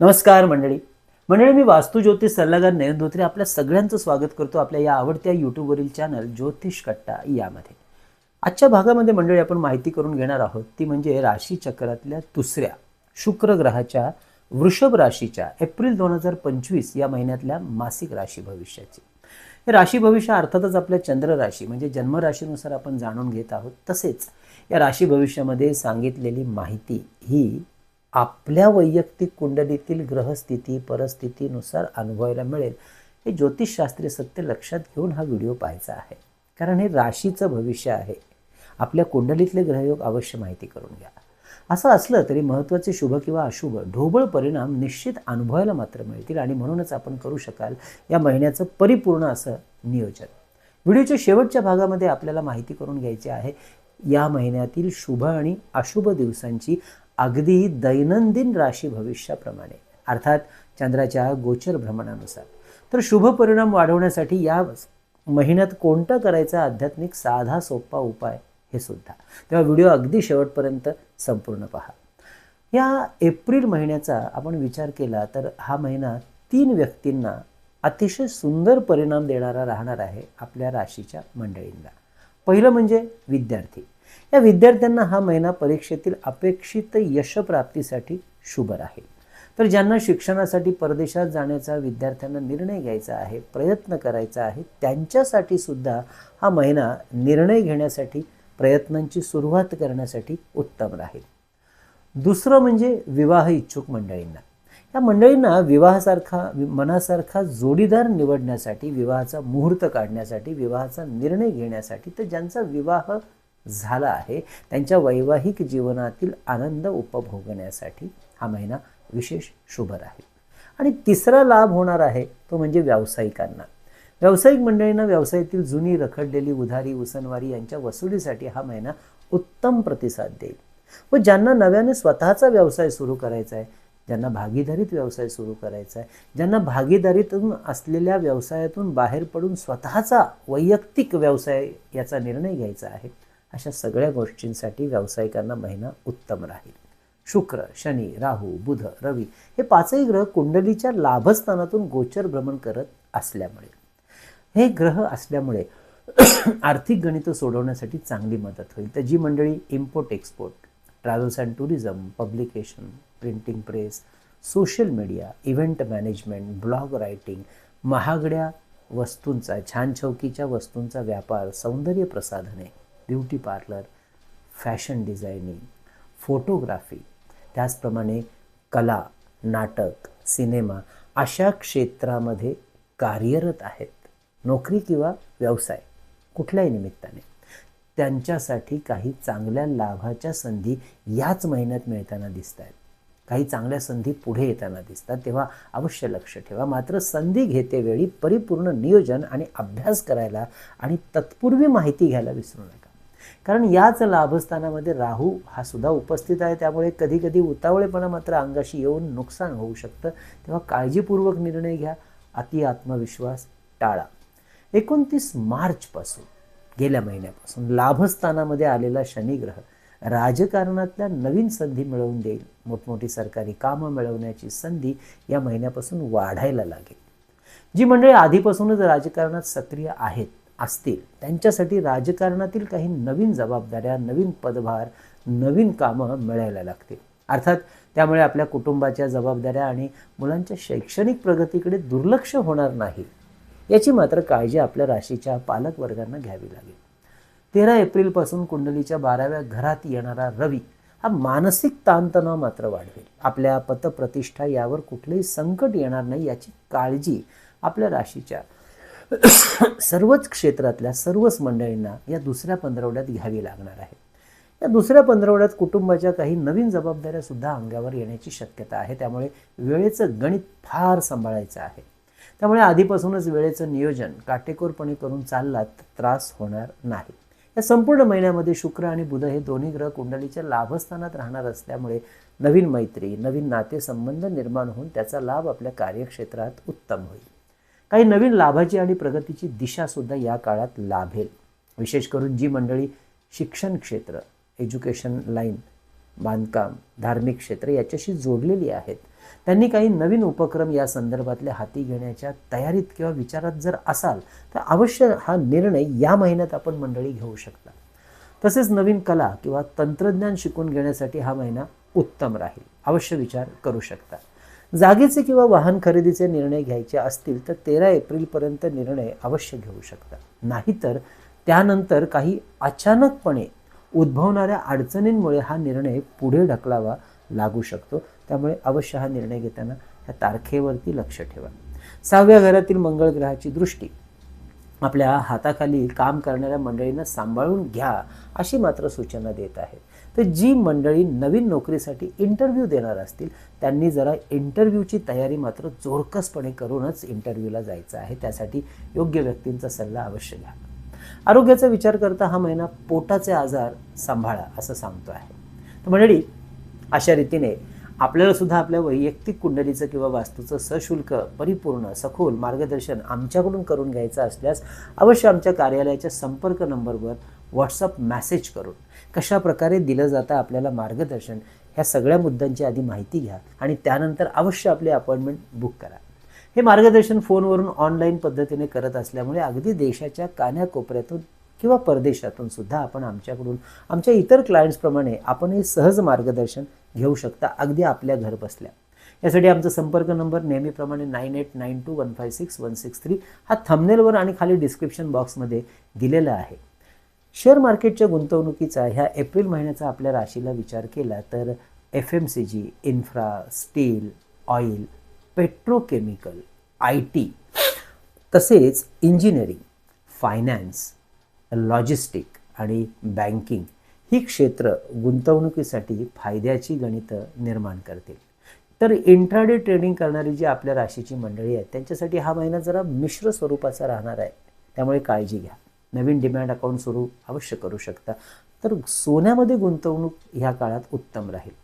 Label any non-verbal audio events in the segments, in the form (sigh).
नमस्कार मंडळी. मंडळी मी वास्तू ज्योतिष सल्लागार नयन धोत्रे आपल्या सगळ्यांचं स्वागत करतो आपल्या या आवडत्या यूट्यूबवरील चॅनल ज्योतिष कट्टा यामध्ये. आजच्या भागामध्ये मंडळी आपण माहिती करून घेणार आहोत ती म्हणजे राशी चक्रातल्या दुसऱ्या शुक्र ग्रहाच्या वृषभ राशीच्या एप्रिल दोन हजार पंचवीस या महिन्यातल्या मासिक राशी भविष्याची. राशी भविष्य अर्थातच आपल्या चंद्र राशी म्हणजे जन्मराशीनुसार आपण जाणून घेत आहोत. तसेच या राशी भविष्यामध्ये सांगितलेली माहिती ही आपल्या वैयक्तिक कुंडलीतील ग्रहस्थिती परिस्थितीनुसार अनुभवायला मिळेल. हे ज्योतिषशास्त्रीय सत्य लक्षात घेऊन हा व्हिडिओ पाहायचा आहे. कारण हे राशीचं भविष्य आहे. आपल्या कुंडलीतले ग्रहयोग अवश्य माहिती करून घ्या. असं असलं तरी महत्त्वाचे शुभ किंवा अशुभ ढोबळ परिणाम निश्चित अनुभवायला मात्र मिळतील आणि म्हणूनच आपण करू शकाल या महिन्याचं परिपूर्ण असं नियोजन. व्हिडिओच्या शेवटच्या भागामध्ये आपल्याला माहिती करून घ्यायची आहे या महिन्यातील शुभ आणि अशुभ दिवसांची अगदी दैनंदिन राशी भविष्याप्रमाणे अर्थात चंद्राच्या गोचर भ्रमणानुसार. तर शुभ परिणाम वाढवण्यासाठी या महिन्यात कोणता करायचा आध्यात्मिक साधा सोपा उपाय हे सुद्धा. तेव्हा व्हिडिओ अगदी शेवटपर्यंत संपूर्ण पहा. या एप्रिल महिन्याचा आपण विचार केला तर हा महिना तीन व्यक्तींना अतिशय सुंदर परिणाम देणारा राहणार आहे आपल्या राशीच्या मंडळींना. पहिलं म्हणजे विद्यार्थी. या विद्यार्थ्यांना हा महिना परीक्षेतील अपेक्षित यशप्राप्तीसाठी शुभ राहील तर ज्यांना शिक्षणासाठी परदेशात जाण्याचा विद्यार्थ्यांना निर्णय घ्यायचा आहे प्रयत्न करायचा आहे त्यांच्यासाठी सुद्धा हा महिना निर्णय घेण्यासाठी प्रयत्नांची सुरुवात करण्यासाठी उत्तम राहील. दुसरं म्हणजे विवाह इच्छुक मंडळींना. या मंडळींना विवाहासारखा मनासारखा जोडीदार निवडण्यासाठी विवाहाचा मुहूर्त काढण्यासाठी विवाहाचा निर्णय घेण्यासाठी तर ज्यांचा विवाह झाला आहे त्यांच्या वैवाहिक जीवनातील आनंद उपभोगण्यासाठी हा महिना विशेष शुभ राहील. आणि तिसरा लाभ होणार आहे तो म्हणजे व्यावसायिकांना. व्यावसायिक मंडळींना व्यवसायातील जुनी रखडलेली उधारी उसनवारी यांच्या वसुलीसाठी हा महिना उत्तम प्रतिसाद देईल. व ज्यांना नव्याने स्वतःचा व्यवसाय सुरू करायचा आहे ज्यांना भागीदारीत व्यवसाय सुरू करायचा आहे ज्यांना भागीदारीतून असलेल्या व्यवसायातून बाहेर पडून स्वतःचा वैयक्तिक व्यवसाय याचा निर्णय घ्यायचा आहे अशा सगळ्या गोष्टींसाठी व्यावसायिकांना महिना उत्तम राहील. शुक्र शनी राहू बुध रवी हे पाचही ग्रह कुंडलीच्या लाभस्थानातून गोचर भ्रमण करत असल्यामुळे. हे ग्रह असल्यामुळे (coughs) आर्थिक गणित सोडवण्यासाठी चांगली मदत होईल. तर जी मंडळी import export travels and tourism publication printing press social media event management blog writing महागड्या वस्तूंचा छान छौकीच्या वस्तूंचा व्यापार सौंदर्य प्रसाधने beauty parlour fashion designing photography त्याचप्रमाणे कला नाटक सिनेमा अशा क्षेत्रामध्ये कार्यरत आहेत. नोकरी किंवा व्यवसाय कुठल्याही निमित्ताने. त्यांच्यासाठी काही चांगल्या लाभाच्या संधी याच महिन्यात मिळताना दिसत आहेत काही चांगल्या संधी पुढे येताना दिसतात तेव्हा अवश्य लक्ष ठेवा. मात्र संधी घेतेवेळी परिपूर्ण नियोजन आणि अभ्यास करायला आणि तत्पूर्वी माहिती घ्यायला विसरू नका. कारण याच लाभस्थानामध्ये राहू हा सुद्धा उपस्थित आहे. त्यामुळे कधी कधी उतावळेपणा मात्र अंगाशी येऊन नुकसान होऊ शकतं. तेव्हा काळजीपूर्वक निर्णय घ्या. अति आत्मविश्वास टाळा. एकोणतीस मार्चपासून गेल्या महिन्यापासून लाभस्थानामध्ये आलेला शनिग्रह राजकारणातल्या नवीन संधी मिळवून देईल. मोठमोठी सरकारी कामं मिळवण्याची संधी या महिन्यापासून वाढायला लागेल. जी मंडळी आधीपासूनच राजकारणात सक्रिय आहेत असतील. त्यांच्यासाठी राजकारणातील काही नवीन जबाबदाऱ्या नवीन पदभार नवीन कामं मिळायला लागतील. अर्थात त्यामुळे आपल्या कुटुंबाच्या जबाबदाऱ्या आणि मुलांच्या शैक्षणिक प्रगतीकडे दुर्लक्ष होणार नाही. याची मात्र काळजी आपल्या राशीच्या पालकवर्गांना घ्यावी लागेल. तेरा एप्रिलपासून कुंडलीच्या बाराव्या घरात येणारा रवी हा मानसिक ताणतणाव मात्र वाढवेल. आपल्या पतप्रतिष्ठा यावर कुठलंही संकट येणार नाही याची काळजी आपल्या राशीच्या सर्वच क्षेत्रातल्या सर्वच मंडळींना या दुसऱ्या पंधरवड्यात घ्यावी लागणार आहे. या दुसऱ्या पंधरवड्यात कुटुंबाच्या काही नवीन जबाबदाऱ्या सुद्धा अंगावर येण्याची शक्यता आहे. त्यामुळे वेळेचं गणित फार सांभाळायचं आहे. त्यामुळे आधीपासूनच वेळेचं नियोजन काटेकोरपणे करून चाललात तर त्रास होणार नाही. या संपूर्ण महिन्यामध्ये शुक्र आणि बुध हे दोन्ही ग्रह कुंडलीच्या लाभस्थानात राहणार असल्यामुळे नवीन मैत्री नवीन नातेसंबंध निर्माण होऊन त्याचा लाभ आपल्या कार्यक्षेत्रात उत्तम होईल. काही नवीन लाभाची आणि प्रगतीची दिशासुद्धा या काळात लाभेल. विशेष करून जी मंडळी शिक्षण क्षेत्र एज्युकेशन लाईन बांधकाम धार्मिक क्षेत्र याच्याशी जोडलेली आहेत त्यांनी काही नवीन उपक्रम या संदर्भातले हाती घेण्याच्या तयारीत किंवा विचारात जर असाल तर अवश्य हा निर्णय या महिन्यात आपण मंडळी घेऊ शकता. तसेच नवीन कला किंवा तंत्रज्ञान शिकून घेण्यासाठी हा महिना उत्तम राहील. अवश्य विचार करू शकता. जागेचे किंवा वाहन खरेदीचे निर्णय घ्यायचे असतील तर तेरा एप्रिलपर्यंत निर्णय अवश्य घेऊ शकता. नाहीतर त्यानंतर काही अचानकपणे उद्भवणाऱ्या अडचणींमुळे हा निर्णय पुढे ढकलावा लागू शकतो. त्यामुळे अवश्य हा निर्णय घेताना ह्या तारखेवरती लक्ष ठेवा. सहाव्या घरातील मंगळ ग्रहाची दृष्टी. आपल्या हाताखाली काम करणाऱ्या मंडळींना सांभाळून घ्या अशी मात्र सूचना देत आहे. तर जी मंडळी नवीन नोकरीसाठी इंटरव्ह्यू देणार असतील त्यांनी जरा इंटरव्ह्यूची तयारी मात्र जोरकसपणे करूनच इंटरव्ह्यूला जायचं आहे. त्यासाठी योग्य व्यक्तींचा सल्ला अवश्य घ्या. आरोग्याचा विचार करता हा महिना पोटाचे आजार सांभाळा असं सांगतो आहे तर मंडळी अशा रीतीने आपल्याला सुद्धा आपल्या वैयक्तिक कुंडलीचं किंवा वास्तूचं सशुल्क परिपूर्ण सखोल मार्गदर्शन आमच्याकडून करून घ्यायचं असल्यास अवश्य आमच्या कार्यालयाच्या संपर्क नंबरवर व्हॉट्सअप मॅसेज करून कशा प्रकारे दिलं जातं आपल्याला मार्गदर्शन ह्या सगळ्या मुद्द्यांची आधी माहिती घ्या आणि त्यानंतर अवश्य आपली अपॉइंटमेंट बुक करा. हे मार्गदर्शन फोनवरून ऑनलाईन पद्धतीने करत असल्यामुळे अगदी देशाच्या कान्याकोपऱ्यातून किंवा परदेशातून सुद्धा आपण आमच्याकडून आमच्या इतर क्लायंट्सप्रमाणे आपण हे सहज मार्गदर्शन घेऊ शकता अगदी आपल्या घर बसल्या. यासाठी आमचा संपर्क नंबर नेहमीप्रमाणे nine eight nine two one five six one six three हा थंबनेलवर आणि खाली डिस्क्रिप्शन बॉक्समध्ये दिलेला आहे. शेअर मार्केटच्या गुंतवणुकीचा ह्या एप्रिल महिन्याचा आपल्या राशीला विचार केला तर F M C G infra steel oil petrochemical I T तसेच इंजिनिअरिंग फायनान्स लॉजिस्टिक आणि बँकिंग ही क्षेत्र गुंतवणुकीसाठी फायद्याची गणितं निर्माण करतील. तर इंट्राडे ट्रेडिंग करणारी जी आपल्या राशीची मंडळी आहेत त्यांच्यासाठी हा महिना जरा मिश्र स्वरूपाचा राहणार आहे. त्यामुळे काळजी घ्या. नवीन डिमॅट अकाउंट सुरू अवश्य करू शकता. तर सोन्यामध्ये गुंतवणूक ह्या काळात उत्तम राहील.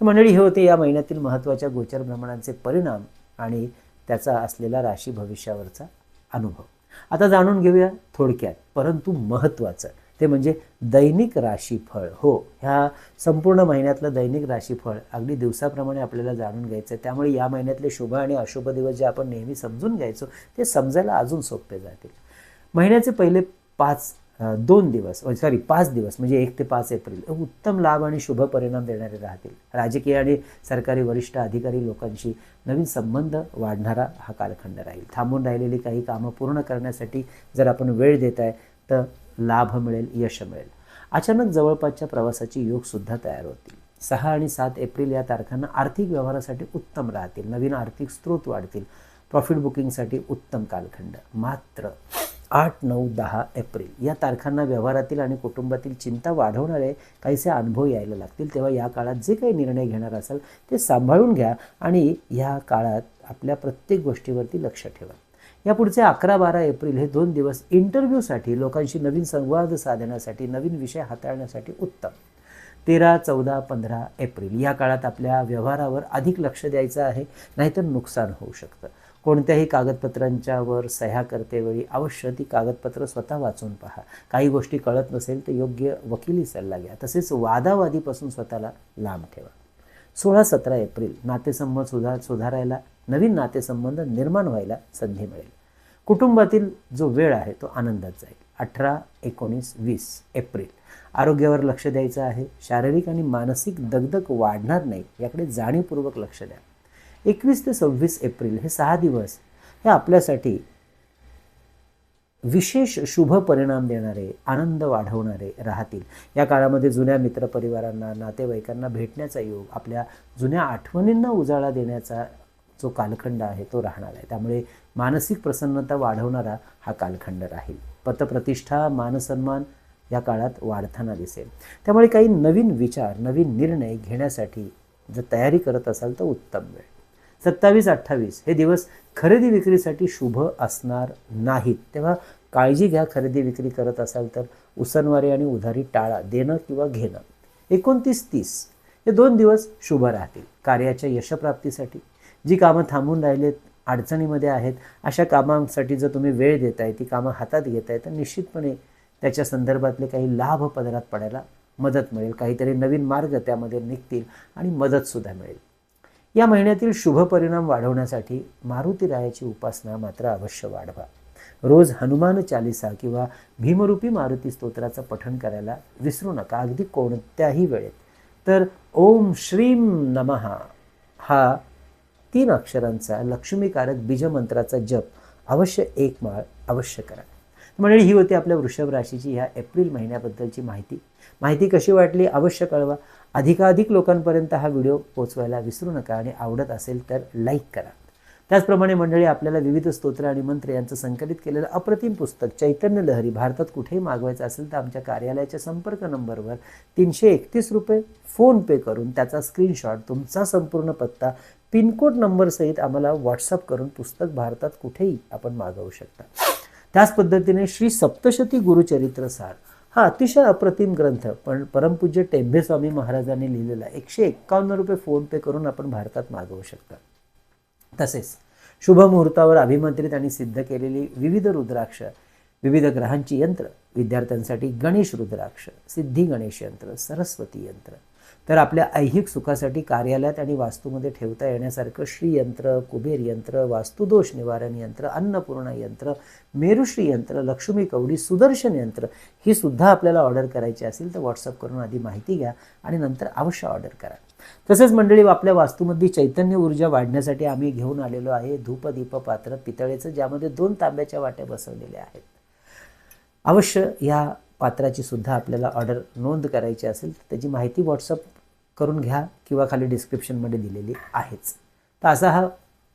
तर मंडळी हे होते या महिन्यातील महत्त्वाच्या गोचर भ्रमणांचे परिणाम आणि त्याचा असलेला राशी भविष्यावरचा अनुभव. आता जाणून घेऊया थोडक्यात परंतु महत्त्वाचं. ते म्हणजे दैनिक राशीफळ. हो ह्या संपूर्ण महिन्यातलं दैनिक राशीफळ अगदी दिवसाप्रमाणे आपल्याला जाणून घ्यायचं आहे त्यामुळे या महिन्यातले शुभ आणि अशुभ दिवस जे आपण नेहमी समजून घ्यायचो ते समजायला अजून सोपे जातील. महिन्याचे पहिले पाच दोन दिवस सॉरी पाच दिवस म्हणजे एक ते पाच एप्रिल उत्तम लाभ आणि शुभ परिणाम देणारे राहतील. राजकीय आणि सरकारी वरिष्ठ अधिकारी लोकांशी नवीन संबंध वाढणारा हा कालखंड राहील. थांबून राहिलेली काही कामं पूर्ण करण्यासाठी जर आपण वेळ देत आहे तर लाभ मिळेल यश मिळेल. अचानक जवळपासच्या प्रवासाची योगसुद्धा तयार होतील. सहा आणि सात एप्रिल या तारखांना आर्थिक व्यवहारासाठी उत्तम राहतील. नवीन आर्थिक स्रोत वाढतील. प्रॉफिट बुकिंगसाठी उत्तम कालखंड. मात्र आठ नऊ दहा एप्रिल. या तारखांना व्यवहारातील आणि कुटुंबातील चिंता वाढवणारे काहीसे अनुभव यायला लागतील. तेव्हा या काळात जे काही निर्णय घेणार असाल ते सांभाळून घ्या आणि या काळात आपल्या प्रत्येक गोष्टीवरती लक्ष ठेवा. या पुढचे अकरा बारा एप्रिल हे दोन दिवस इंटरव्ह्यूसाठी लोकांशी नवीन संवाद साधण्यासाठी नवीन विषय हाताळण्यासाठी उत्तम. तेरा चौदा पंधरा एप्रिल. या काळात आपल्या व्यवहारावर अधिक लक्ष द्यायचं आहे नाहीतर नुकसान होऊ शकतं. कोणत्याही कागदपत्रांच्यावर सह्या करतेवेळी अवश्य ती कागदपत्र स्वतः वाचून पहा. काही गोष्टी कळत नसेल तर योग्य वकिली सल्ला घ्या. तसेच वादावादीपासून स्वतःला लांब ठेवा. सोळा सतरा एप्रिल नातेसंबंध सुधार सुधारायला नवीन नातेसंबंध निर्माण व्हायला संधी मिळेल. कुटुंबातील जो वेळ आहे तो आनंदात जाईल. अठरा एकोणीस वीस एप्रिल. आरोग्यावर लक्ष द्यायचं आहे. शारीरिक आणि मानसिक दगदग वाढणार नाही. याकडे जाणीवपूर्वक लक्ष द्या. एकवीस ते सव्वीस एप्रिल हे सहा दिवस हे आपल्यासाठी विशेष शुभ परिणाम देणारे आनंद वाढवणारे राहतील. या काळामध्ये जुन्या मित्रपरिवारांना नातेवाईकांना भेटण्याचा योग आपल्या जुन्या आठवणींना उजाळा देण्याचा जो कालखंड आहे तो राहणार आहे. त्यामुळे मानसिक प्रसन्नता वाढवणारा हा कालखंड राहील. पतप्रतिष्ठा मानसन्मान या काळात वाढताना दिसेल. त्यामुळे काही नवीन विचार नवीन निर्णय घेण्यासाठी जर तयारी करत असाल तर उत्तम वेळ. सत्तावीस अठ्ठावीस हे दिवस खरेदी विक्रीसाठी शुभ असणार नाहीत. तेव्हा काळजी घ्या खरेदी विक्री करत असाल तर उसनवारी आणि उधारी टाळा देणं किंवा घेणं. एकोणतीस तीस हे दोन दिवस शुभ राहतील कार्याच्या यशप्राप्तीसाठी. जी कामं थांबून राहिलेत अडचणीमध्ये आहेत अशा कामांसाठी जर तुम्ही वेळ देताय ती कामं हातात घेताय तर निश्चितपणे त्याच्या संदर्भातले काही लाभ पदरात पडायला मदत मिळेल. काहीतरी नवीन मार्ग त्यामध्ये निघतील आणि मदतसुद्धा मिळेल. या महिन्यातील शुभ परिणाम वाढवण्यासाठी मारुती रायाची उपासना मात्र अवश्य वाढवा. रोज हनुमान चालिसा किंवा भीमरूपी मारुती स्तोत्राचं पठण करायला विसरू नका अगदी कोणत्याही वेळेत. तर ओम श्रीम नमहा हा तीन अक्षरांचा लक्ष्मीकारक बीजमंत्राचा जप अवश्य एक माळ अवश्य करा. मंडळी ही होती आपल्या वृषभ राशीची ह्या एप्रिल महिन्याबद्दलची माहिती. माहिती कशी वाटली? अवश्य कळवा. अधिकाधिक लोकांपर्यंत हा व्हिडिओ पोचवायला विसरू नका आणि आवडत असेल तर लाईक करा. त्याचप्रमाणे मंडळी आपल्याला विविध स्तोत्र आणि मंत्र यांचं संकलित केलेलं अप्रतिम पुस्तक चैतन्य लहरी भारतात कुठेही मागवायचं असेल तर आमच्या कार्यालयाच्या संपर्क नंबरवर तीनशे एकतीस रुपये फोनपे करून त्याचा स्क्रीनशॉट तुमचा संपूर्ण पत्ता पिनकोड नंबरसहित आम्हाला व्हॉट्सअप करून पुस्तक भारतात कुठेही आपण मागवू शकता. त्याच पद्धतीने श्री सप्तशती गुरुचरित्र सार हा अतिशय अप्रतिम ग्रंथ पण परमपूज्य टेंभे स्वामी महाराजांनी लिहिलेला. एकशे एक्कावन्न रुपये फोनपे करून आपण भारतात मागवू शकता. तसेच शुभ मुहूर्तावर अभिमंत्रित आणि सिद्ध केलेली विविध रुद्राक्ष विविध ग्रहांची यंत्र विद्यार्थ्यांसाठी गणेश रुद्राक्ष सिद्धी गणेश यंत्र सरस्वती यंत्र तर आपल्या ऐहिक सुखासाठी कार्यालयात आणि वास्तूमध्ये ठेवता येण्यासारखं श्रीयंत्र कुबेर यंत्र वास्तुदोष निवारण यंत्र अन्नपूर्णा यंत्र मेरुश्री यंत्र लक्ष्मी कवडी सुदर्शन यंत्र ही सुद्धा आपल्याला ऑर्डर करायची असेल तर व्हॉट्सअप करून आधी माहिती घ्या आणि नंतर अवश्य ऑर्डर करा. तसेच मंडळी आपल्या वास्तूमध्ये चैतन्य ऊर्जा वाढण्यासाठी आम्ही घेऊन आलेलो आहे धूपदीप पात्र पितळेचं ज्यामध्ये दोन तांब्याच्या वाट्या बसवलेल्या आहेत. अवश्य या पात्राची सुद्धा आपल्याला ऑर्डर नोंद करायची असेल तर त्याची माहिती व्हॉट्सअप करून घ्या किंवा खाली डिस्क्रिप्शनमध्ये दिलेली आहेच. तर असा हा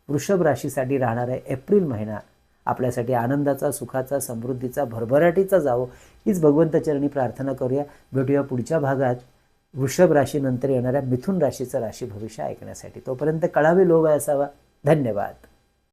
वृषभ राशीसाठी राहणारा एप्रिल महिना आपल्यासाठी आनंदाचा सुखाचा समृद्धीचा भरभराटीचा जावो हीच भगवंतचरणी प्रार्थना करूया. भेटूया पुढच्या भागात. वृषभ राशीनंतर येणाऱ्या मिथुन राशीचं राशी भविष्य ऐकण्यासाठी. तोपर्यंत कळावे लोभ असावा. धन्यवाद.